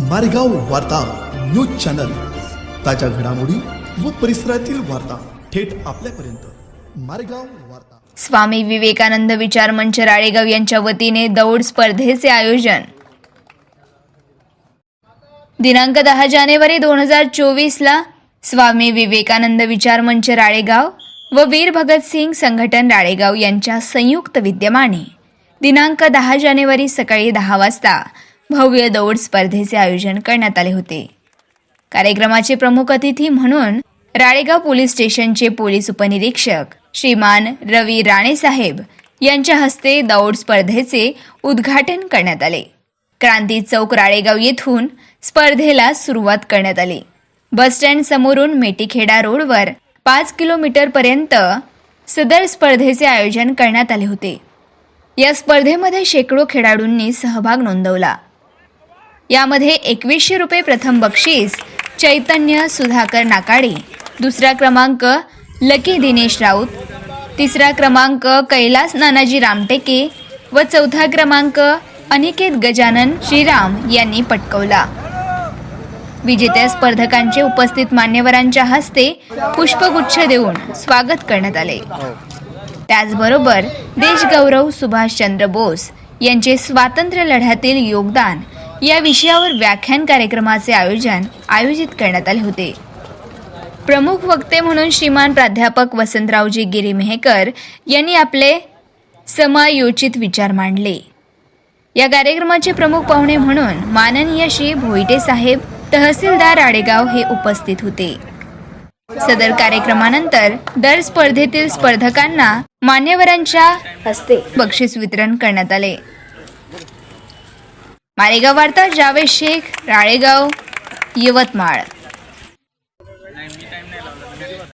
मारेगाव वार्ता news channel. ताज्या घडामोडी व परिसरातील वार्ता थेट आपल्यापर्यंत. मारेगाव वार्ता. स्वामी विवेकानंद विचार मंच राळेगाव यांच्या वतीने दौड स्पर्धेचे आयोजन. दिनांक दहा जानेवारी दोन हजार चोवीसला स्वामी विवेकानंद विचार मंच राळेगाव व वीर भगतसिंग संघटन राळेगाव यांच्या संयुक्त विद्यमाने. दिनांक दहा जानेवारी सकाळी दहा वाजता भव्य दौड स्पर्धेचे आयोजन करण्यात आले होते. कार्यक्रमाचे प्रमुख अतिथी म्हणून राळेगाव पोलीस स्टेशनचे पोलीस उपनिरीक्षक श्रीमान रवी राणे साहेब यांच्या हस्ते दौड स्पर्धेचे उद्घाटन करण्यात आले. क्रांती चौक राळेगाव येथून स्पर्धेला सुरुवात करण्यात आली. बसस्टँड समोरून मेटीखेडा रोडवर पाच किलोमीटर पर्यंत सदर स्पर्धेचे आयोजन करण्यात आले होते. या स्पर्धेमध्ये शेकडो खेळाडूंनी सहभाग नोंदवला. यामध्ये एकवीसशे रुपये प्रथम बक्षीस चैतन्य सुधाकर नाकाडे दुसरा क्रमांक लकी दिनेश राऊत तिसरा क्रमांक कैलास नानाजी रामटेके व चौथा क्रमांक अनिकेत गजानन श्रीराम यांनी पटकवला. विजेत्या स्पर्धकांचे उपस्थित मान्यवरांच्या हस्ते पुष्पगुच्छ देऊन स्वागत करण्यात आले. त्याचबरोबर देशगौरव सुभाषचंद्र बोस यांचे स्वातंत्र्य लढ्यातील योगदान या विषयावर व्याख्यान कार्यक्रमाचे आयोजन आयोजित करण्यात आले होते. प्रमुख वक्ते म्हणून श्रीमान प्राध्यापक वसंतरावजी गिरीमेहकर यांनी आपले समायोचित विचार मांडले. या कार्यक्रमाचे प्रमुख पाहुणे म्हणून माननीय श्री भोईटे साहेब तहसीलदार आडेगाव हे उपस्थित होते. सदर कार्यक्रमानंतर दर स्पर्धेतील स्पर्धकांना मान्यवरांच्या हस्ते बक्षीस वितरण करण्यात आले. मालेगाव वार्ता जावेद शेख राळेगाव यवतमाळ.